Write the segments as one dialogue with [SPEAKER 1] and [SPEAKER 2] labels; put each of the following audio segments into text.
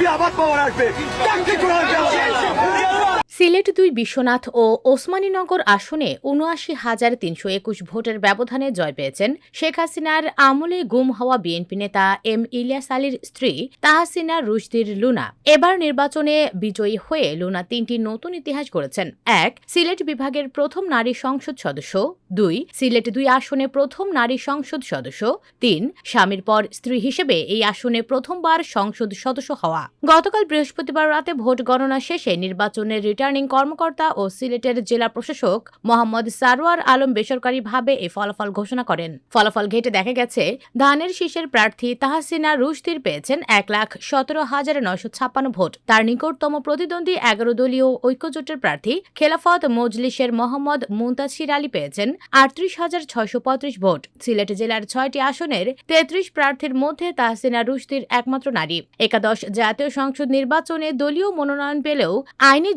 [SPEAKER 1] BNP আবার পাওয়ার আসবে। চাকরি করে
[SPEAKER 2] সিলেট দুই বিশ্বনাথ ও ওসমানীনগর আসনে উনআশি হাজার তিনশো একুশ ভোটের ব্যবধানে জয় পেয়েছেন শেখ হাসিনার আমলে গুম হওয়া বিএনপি নেতা এম ইলিয়াস আলীর স্ত্রী তাহাসিনা রুশদির লুনা। এবার নির্বাচনে বিজয়ী হয়ে লুনা তিনটি নতুন ইতিহাস গড়েছেন। এক, সিলেট বিভাগের প্রথম নারী সংসদ সদস্য। দুই, সিলেট দুই আসনে প্রথম নারী সংসদ সদস্য। তিন, স্বামীর পর স্ত্রী হিসেবে এই আসনে প্রথমবার সংসদ সদস্য হওয়া। গতকাল বৃহস্পতিবার রাতে ভোট গণনা শেষে নির্বাচনের রিটার্নিং কর্মকর্তা ও সিলেটের জেলা প্রশাসক মোহাম্মদ সারোয়ার আলম বেসরকারিভাবে এই ফলাফল ঘোষণা করেন। ফলাফল ঘেটে দেখা গেছে, ধানের শীষের প্রার্থী তাহাসিনা রুশদির পেয়েছেন এক লাখ সতেরো হাজার নয়শো ছাপ্পান্ন ভোট। তার নিকটতম প্রতিদ্বন্দ্বী এগারো দলীয় ঐক্যজোটের প্রার্থী খেলাফত মজলিসের মোহাম্মদ মুন্তাসির আলী পেয়েছেন আটত্রিশ হাজার ছয়শো পঁয়ত্রিশ ভোট। সিলেট জেলার ছয়টি আসনের তেত্রিশ প্রার্থীর মধ্যে তাহসিনা রুশদির একমাত্র নারী। একাদশ জাতীয় সংসদ নির্বাচনে দলীয় মনোনয়ন পেলেও আইনি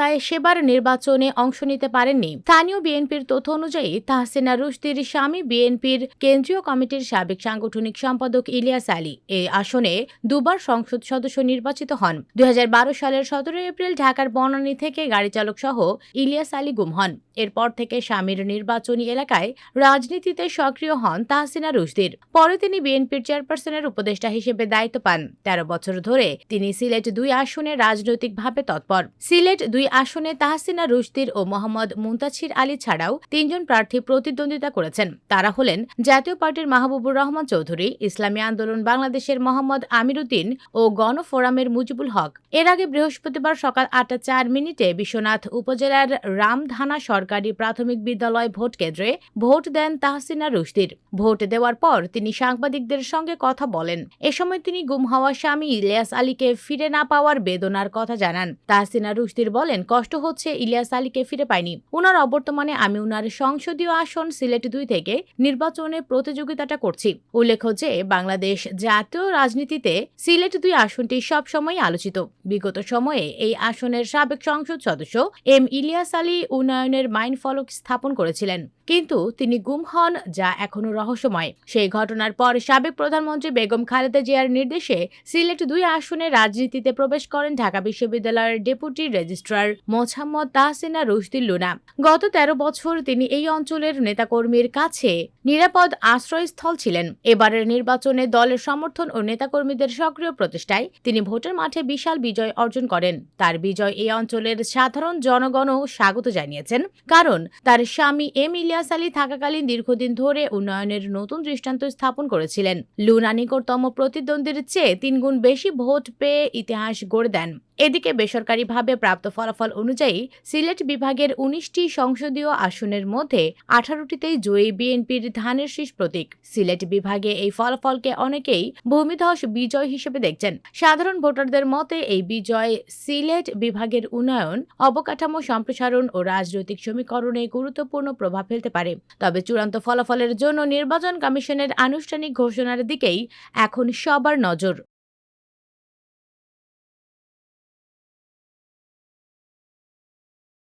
[SPEAKER 2] জটিলতায় সেবার নির্বাচনে অংশ নিতে পারেননি। স্থানীয় বিএনপির তথ্য অনুযায়ী তাহসিনা রুশদির স্বামী বিএনপির কেন্দ্রীয় কমিটির সাবেক সাংগঠনিক সম্পাদক ইলিয়াস আলী এই আসনে দুবার সংসদ সদস্য নির্বাচিত হন। দুই হাজার বারো সালের সতেরো এপ্রিল ঢাকার বনানী থেকে গাড়ি চালক সহ ইলিয়াস আলী গুম হন। এরপর থেকে স্বামীর নির্বাচনী এলাকায় রাজনীতিতে সক্রিয় হন তাহসিনা রুশদির। পরে তিনি বিএনপির চেয়ারপারসনের উপদেষ্টা হিসেবে দায়িত্ব পান। তেরো বছর ধরে তিনি সিলেট দুই আসনে রাজনৈতিকভাবে তৎপর। সিলেট দুই আসনে তাহসিনা রুশদির ও মোহাম্মদ মুন্তাছির আলী ছাড়াও তিনজন প্রার্থী প্রতিদ্বন্দ্বিতা করেছেন। তারা হলেন জাতীয় পার্টির মাহবুবুর রহমান চৌধুরী, ইসলামী আন্দোলন বাংলাদেশের মোহাম্মদ আমিরুদ্দিন ও গণফোরামের মুজিবুল হক। এর আগে বৃহস্পতিবার সকাল আটটা চার মিনিটে বিশ্বনাথ উপজেলার রামধানা সরকারি প্রাথমিক বিদ্যালয় ভোট কেন্দ্রে ভোট দেন তাহসিনা রুশদির। ভোট দেওয়ার পর তিনি সাংবাদিকদের সঙ্গে কথা বলেন। এ সময় তিনি গুম হওয়া স্বামী ইলিয়াস আলীকে ফিরে না পাওয়ার বেদনার কথা জানান। তাহসিনা রুশদির বলেন কষ্ট হচ্ছে ইলিয়াস আলীকে ফিরে পাইনি উনার অবর্তমানে আমি উনার সংসদীয় আসন সিলেট দুই থেকে নির্বাচনে প্রতিযোগিতাটা করছি। উল্লেখ্য যে, বাংলাদেশ জাতীয় রাজনীতিতে সিলেট দুই আসনটি সবসময় আলোচিত। বিগত সময়ে এই আসনের সাবেক সংসদ সদস্য এম ইলিয়াস আলী উন্নয়নের মাইন ফলক স্থাপন করেছিলেন। কিন্তু তিনি গুম হন যা এখনও রহস্যময়। সেই ঘটনার পর সাবেক প্রধানমন্ত্রী বেগম খালেদা জিয়ার নির্দেশে সিলেট দুই আসনে রাজনীতিতে প্রবেশ করেন ঢাকা বিশ্ববিদ্যালয়ের ডেপুটি রেজিস্ট্রার মোছাম্মদ তাহসিনা রুশদিল লুনা। গত তেরো বছর তিনি এই অঞ্চলের নেতাকর্মীর কাছে নিরাপদ আশ্রয়স্থল ছিলেন। এবারের নির্বাচনে দলের সমর্থন ও নেতাকর্মীদের সক্রিয় প্রচেষ্টায় তিনি ভোটের মাঠে বিশাল বিজয় অর্জন করেন। তার বিজয় এই অঞ্চলের সাধারণ জনগণও স্বাগত জানিয়েছেন। কারণ তার স্বামী এম ইলিয়াস আলী থাকাকালীন দীর্ঘদিন ধরে উন্নয়নের নতুন দৃষ্টান্ত স্থাপন করেছিলেন। লুনা নিকটতম প্রতিদ্বন্দ্বীর চেয়ে তিনগুণ বেশি ভোট পেয়ে ইতিহাস গড়ে দেন। এদিকে বেসরকারিভাবে প্রাপ্ত ফলাফল অনুযায়ী সিলেট বিভাগের উনিশটি সংসদীয় আসনের মধ্যে আঠারোটিতেই জয়ী বিএনপির ধানের শীষ প্রতীক। সিলেট বিভাগে এই ফলাফলকে অনেকেই ভূমিধস বিজয় হিসেবে দেখছেন। সাধারণ ভোটারদের মতে এই বিজয় সিলেট বিভাগের উন্নয়ন, অবকাঠামো সম্প্রসারণ ও রাজনৈতিক সমীকরণে গুরুত্বপূর্ণ প্রভাব ফেলতে পারে। তবে চূড়ান্ত ফলাফলের জন্য নির্বাচন কমিশনের আনুষ্ঠানিক ঘোষণার দিকেই এখন সবার নজর।